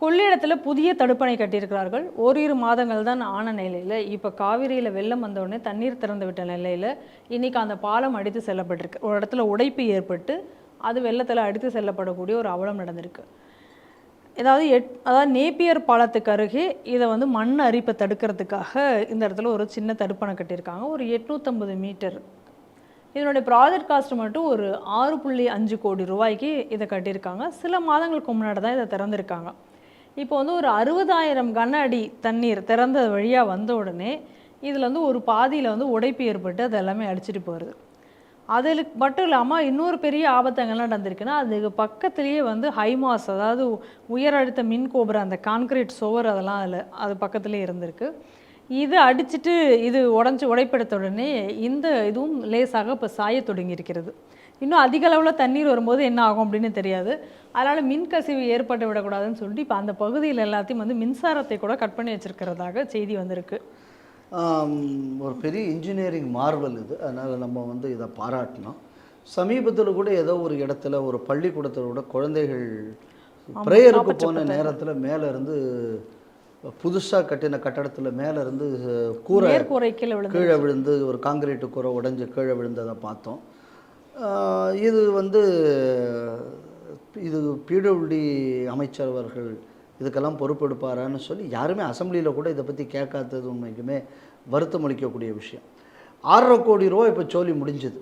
கொள்ளிடத்தில் புதிய தடுப்பணை கட்டியிருக்கிறார்கள். ஓரிரு மாதங்கள் தான் ஆன நிலையில் இப்போ காவிரியில் வெள்ளம் வந்தவுடனே தண்ணீர் திறந்து விட்ட நிலையில் இன்றைக்கி அந்த பாலம் அடித்து செல்லப்பட்டிருக்கு. ஒரு இடத்துல உடைப்பு ஏற்பட்டு அது வெள்ளத்தில் அடித்து செல்லப்படக்கூடிய ஒரு அவலம் நடந்திருக்கு. ஏதாவது எட் அதாவது நேப்பியர் பாலத்துக்கு அருகே இதை வந்து மண் அரிப்பை தடுக்கிறதுக்காக இந்த இடத்துல ஒரு சின்ன தடுப்பணை கட்டியிருக்காங்க. ஒரு எட்நூற்றம்பது மீட்டர். இதனுடைய ப்ராஜெக்ட் காஸ்ட் மட்டும் ஒரு ஆறு புள்ளி அஞ்சு கோடி ரூபாய்க்கு இதை கட்டியிருக்காங்க. சில மாதங்களுக்கு முன்னாடி தான் இதை திறந்திருக்காங்க. இப்போ வந்து ஒரு அறுபதாயிரம் கன அடி தண்ணீர் திறந்த வழியாக வந்த உடனே இதில் வந்து ஒரு பாதியில் வந்து உடைப்பு ஏற்பட்டு அது எல்லாமே அடிச்சிட்டு போகிறது அதில் மட்டும் இல்லாமல் இன்னொரு பெரிய ஆபத்தங்கள்லாம் நடந்திருக்குன்னா அதுக்கு பக்கத்துலேயே வந்து ஹைமாஸ் அதாவது உயர் அழுத்த மின் கோபுரம் அந்த கான்கிரீட் சுவர் அதெல்லாம் அதில் அது பக்கத்துலேயே இருந்திருக்கு. இது அடிச்சிட்டு இது உடஞ்சி உடைப்படுத்த உடனே இந்த இதுவும் லேசாக இப்போ சாய தொடங்கியிருக்கிறது. இன்னும் அதிக அளவில் தண்ணீர் வரும்போது என்ன ஆகும் அப்படின்னு தெரியாது. அதனால் மின் கசிவு ஏற்பட்டு விடக்கூடாதுன்னு சொல்லிட்டு இப்போ அந்த பகுதியில் எல்லாத்தையும் வந்து மின்சாரத்தை கூட கட் பண்ணி வச்சிருக்கிறதாக செய்தி வந்திருக்கு. ஒரு பெரிய இன்ஜினியரிங் மார்வல் இது. அதனால் நம்ம வந்து இதை பாராட்டணும். சமீபத்தில் கூட ஏதோ ஒரு இடத்துல ஒரு பள்ளிக்கூடத்தில் கூட குழந்தைகள் ப்ரேயருக்கு போன நேரத்தில் மேலே இருந்து புதுசாக கட்டின கட்டடத்தில் மேலே இருந்து கூரை கீழே விழுந்து ஒரு காங்கிரீட்டு கூரை உடைஞ்சு கீழே விழுந்ததை பார்த்தோம். இது வந்து இது பிடபிள்யூடி அமைச்சர் அவர்கள் இதுக்கெல்லாம் பொறுப்பெடுப்பாரான்னு சொல்லி யாருமே அசம்பிளியில் கூட இதை பற்றி கேட்காதது உண்மைக்குமே வருத்தம் அளிக்கக்கூடிய விஷயம். ஆறரை கோடி ரூபா இப்போ சோலி முடிஞ்சது.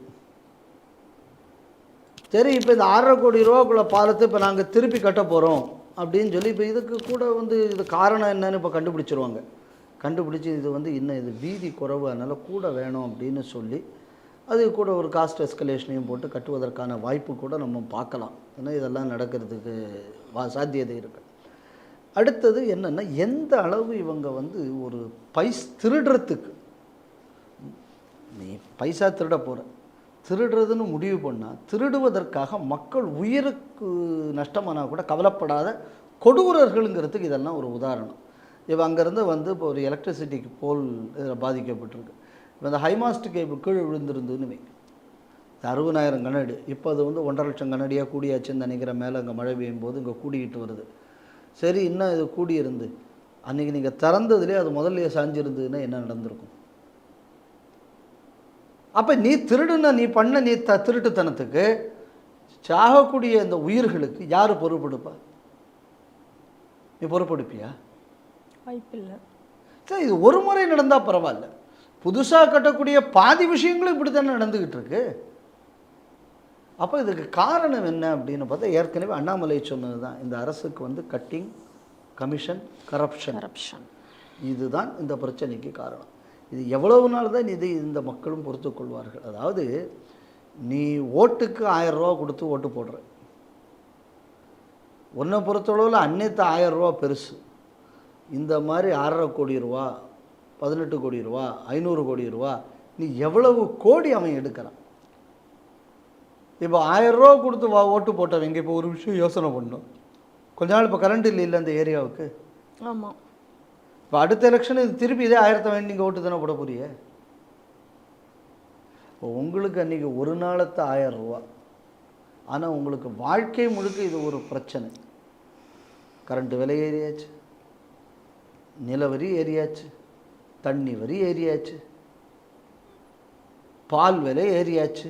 சரி இப்போ இந்த ஆறரை கோடி ரூபாக்குள்ள பாலத்தை இப்போ நாங்கள் திருப்பி கட்ட போகிறோம் அப்படின்னு சொல்லி இப்போ இதுக்கு கூட வந்து இது காரணம் என்னன்னு இப்போ கண்டுபிடிச்சிருவாங்க. கண்டுபிடிச்சி இது வந்து இன்னும் இது வீதி குறைவு அதனால் கூட வேணும் அப்படின்னு சொல்லி அது கூட ஒரு காஸ்ட் எஸ்கலேஷனையும் போட்டு கட்டுவதற்கான வாய்ப்பு கூட நம்ம பார்க்கலாம். ஏன்னா இதெல்லாம் நடக்கிறதுக்கு வா சாத்தியதை இருக்கு. அடுத்தது என்னென்னா எந்த அளவு இவங்க வந்து ஒரு பைஸ் திருடுறதுக்கு நீ பைசா திருட போகிற திருடுறதுன்னு முடிவு பண்ணால் திருடுவதற்காக மக்கள் உயிருக்கு நஷ்டமானால் கூட கவலைப்படாத கொடூரர்களுங்கிறதுக்கு இதெல்லாம் ஒரு உதாரணம். இப்போ அங்கேருந்து வந்து இப்போ ஒரு எலக்ட்ரிசிட்டிக்கு போல் இதில் பாதிக்கப்பட்டிருக்கு. இப்போ இந்த ஹைமாஸ்ட் கேபிள் கீழே விழுந்திருந்துன்னு அறுபதாயிரம் கனஅடி இப்போ அது வந்து ஒன்றரை லட்சம் கனடியாக கூடியாச்சுன்னு நினைக்கிற மேலே அங்கே மழை பெய்யும் போது இங்கே கூடிக்கிட்டு வருது. சரி இன்னும் இது கூடி இருந்து அன்றைக்கி நீங்கள் திறந்ததுலேயே அது முதல்லையே சாஞ்சிருந்ததுன்னா என்ன நடந்திருக்கும்? அப்போ நீ திருடுன நீ பண்ண நீ த திருட்டுத்தனத்துக்கு சாகக்கூடிய இந்த உயிர்களுக்கு யார் பொறுப்பெடுப்பா? நீ பொறுப்பெடுப்பியா? வாய்ப்பில்லை. சரி இது ஒரு முறை நடந்தால் பரவாயில்ல. புதுசாக கட்டக்கூடிய பாதி விஷயங்களும் இப்படி தானே நடந்துக்கிட்டு இருக்கு அப்போ இதுக்கு காரணம் என்ன அப்படின்னு பார்த்தா ஏற்கனவே அண்ணாமலை சொன்னது தான். இந்த அரசுக்கு வந்து கட்டிங் கமிஷன் கரப்ஷன் கரப்ஷன் இதுதான் இந்த பிரச்சனைக்கு காரணம். இது எவ்வளவு நாள் தான் இது இந்த மக்களும் பொறுத்து கொள்வார்கள். அதாவது நீ ஓட்டுக்கு ஆயிரம் ரூபா கொடுத்து ஓட்டு போடுற. உன்னை பொறுத்தளவில் அன்னைத்து ஆயிரம் ரூபா பெருசு. இந்த மாதிரி ஆறரை கோடி ரூபா பதினெட்டு கோடி ரூபா ஐநூறு கோடி ரூபா நீ எவ்வளவு கோடி அவன் எடுக்கிறான்? இப்போ ஆயிரம் ரூபா கொடுத்து வா ஓட்டு போட்டவங்க இப்போ ஒரு விஷயம் யோசனை பண்ணணும் கொஞ்ச நாள் இப்போ கரண்ட் இல்லை இல்லை அந்த ஏரியாவுக்கு. ஆமாம் இப்போ அடுத்த எலெக்ஷன் இது திருப்பி இதே ஆயிரத்தை வேண்டி நீங்கள் ஓட்டு தானே போட போறிய இப்போ உங்களுக்கு அன்றைக்கி ஒரு நாளத்து ஆயிரம் ரூபா. ஆனால் உங்களுக்கு வாழ்க்கை முழுக்க இது ஒரு பிரச்சனை. கரண்ட் விலை ஏறியாச்சு. நிலவரி ஏறியாச்சு. தண்ணி வரி ஏறியாச்சு. பால் விலை ஏறியாச்சு.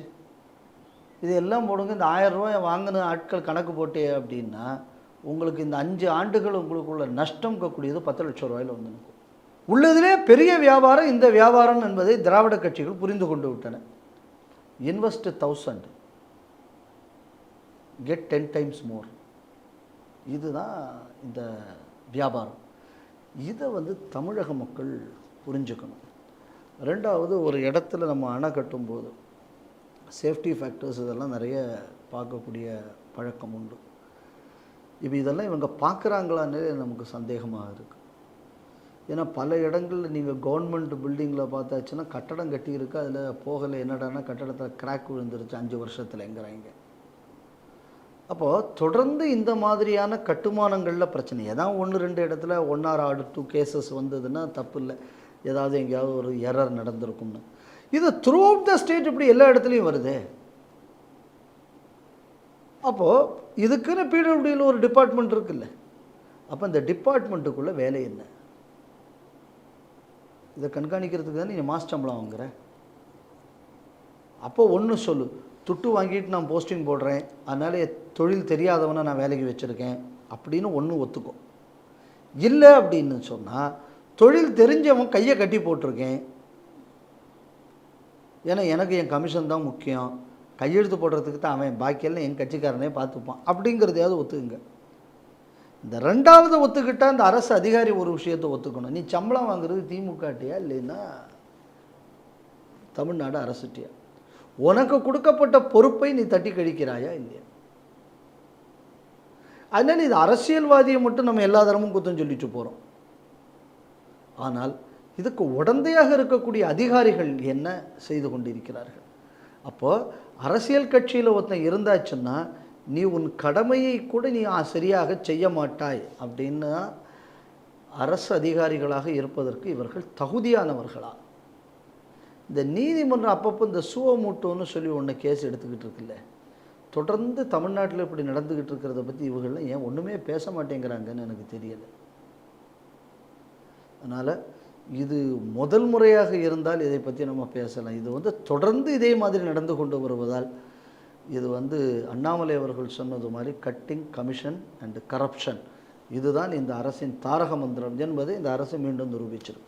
இது எல்லாம் போடுங்க இந்த ஆயிரம் ரூபாய் வாங்கின ஆட்கள் கணக்கு போட்டே அப்படின்னா உங்களுக்கு இந்த அஞ்சு ஆண்டுகள் உங்களுக்குள்ள நஷ்டம் கூடியது பத்து லட்சம் ரூபாயில் வந்து நிற்கும். உள்ளதிலே பெரிய வியாபாரம் இந்த வியாபாரம் என்பதை திராவிட கட்சிகள் புரிந்து கொண்டு விட்டன. Invest thousand get ten times more இதுதான் இந்த வியாபாரம். இதை வந்து தமிழக மக்கள் புரிஞ்சுக்கணும். ரெண்டாவது ஒரு இடத்துல நம்ம அணை கட்டும்போது சேஃப்டி ஃபேக்டர்ஸ் இதெல்லாம் நிறைய பார்க்கக்கூடிய பழக்கம் உண்டு. இப்போ இதெல்லாம் இவங்க பார்க்குறாங்களான்னு நமக்கு சந்தேகமாக இருக்குது ஏன்னா பல இடங்களில் நீங்கள் கவர்மெண்ட் பில்டிங்கில் பார்த்தாச்சுன்னா கட்டடம் கட்டியிருக்கு அதில் போகலை என்னடான்னா கட்டடத்தில் கிராக் விழுந்துருச்சு அஞ்சு வருஷத்துலங்கிறாங்க. அப்போது தொடர்ந்து இந்த மாதிரியான கட்டுமானங்களில் பிரச்சனை. ஏதாவது ஒன்று ரெண்டு இடத்துல ஒன் ஆர் ஆடு டூ கேசஸ் வந்ததுன்னா தப்பு இல்லை ஏதாவது எங்கேயாவது ஒரு எரர் நடந்திருக்கும்னு. இது த்ரூ அவுட் த ஸ்டேட் இப்படி எல்லா இடத்துலையும் வருதே. அப்போது இதுக்குன்னு பிடபிள்யூடியில் ஒரு டிபார்ட்மெண்ட் இருக்குல்ல. அப்போ இந்த டிபார்ட்மெண்ட்டுக்குள்ளே வேலை என்ன? இதை கண்காணிக்கிறதுக்கு தானே நீ மாஸ்டம்பளம் வாங்குற? அப்போ ஒன்று சொல்லு. துட்டு வாங்கிட்டு நான் போஸ்டிங் போடுறேன். அதனால் தொழில் தெரியாதவனை நான் வேலைக்கு வச்சுருக்கேன். அப்படின்னு ஒன்று ஒத்துக்கும். இல்லை அப்படின்னு சொன்னால் தொழில் தெரிஞ்சவன் கையை கட்டி போட்டிருக்கேன். ஏன்னா எனக்கு என் கமிஷன் தான் முக்கியம். கையெழுத்து போடுறதுக்கு தான் அவன் பாக்கியெல்லாம் என் கட்சிக்காரனே பார்த்துப்பான். அப்படிங்கிறதையாவது ஒத்துக்குங்க. இந்த ரெண்டாவது ஒத்துக்கிட்டால் இந்த அரசு அதிகாரி ஒரு விஷயத்தை ஒத்துக்கணும். நீ சம்பளம் வாங்குறது திமுகட்டியா இல்லைன்னா தமிழ்நாடு அரசுட்டியா? உனக்கு கொடுக்கப்பட்ட பொறுப்பை நீ தட்டி கழிக்கிறாயா இல்லையா? அதனால் இது அரசியல்வாதியை மட்டும் நம்ம எல்லா தரமும் குத்தம் சொல்லிட்டு போகிறோம் ஆனால் இதுக்கு உடந்தையாக இருக்கக்கூடிய அதிகாரிகள் என்ன செய்து கொண்டிருக்கிறார்கள்? அப்போது அரசியல் கட்சியில் ஒருத்தன் இருந்தாச்சுன்னா நீ உன் கடமையை கூட நீ ஆ, சரியாக செய்ய மாட்டாய் அப்படின்னா அரசு அதிகாரிகளாக இருப்பதற்கு இவர்கள் தகுதியானவர்களா? இந்த நீதிமன்றம் அப்பப்போ இந்த சுவமூட்டோன்னு சொல்லி ஒன்று கேஸ் எடுத்துக்கிட்டு இருக்குல்ல. தொடர்ந்து தமிழ்நாட்டில் இப்படி நடந்துக்கிட்டு இருக்கிறத பற்றி இவங்கள்லாம் ஏன் ஒன்றுமே பேச மாட்டேங்கிறாங்கன்னு எனக்கு தெரியலை. அதனால் இது முதல் முறையாக இருந்தால் இதை பற்றி நம்ம பேசலாம். இது வந்து தொடர்ந்து இதே மாதிரி நடந்து கொண்டு வருவதால் இது வந்து அண்ணாமலை அவர்கள் சொன்னது மாதிரி கட்டிங் கமிஷன் அண்டு கரப்ஷன் இதுதான் இந்த அரசின் தாரக மந்திரம் என்பதை இந்த அரசு மீண்டும் நிரூபிச்சிடும்.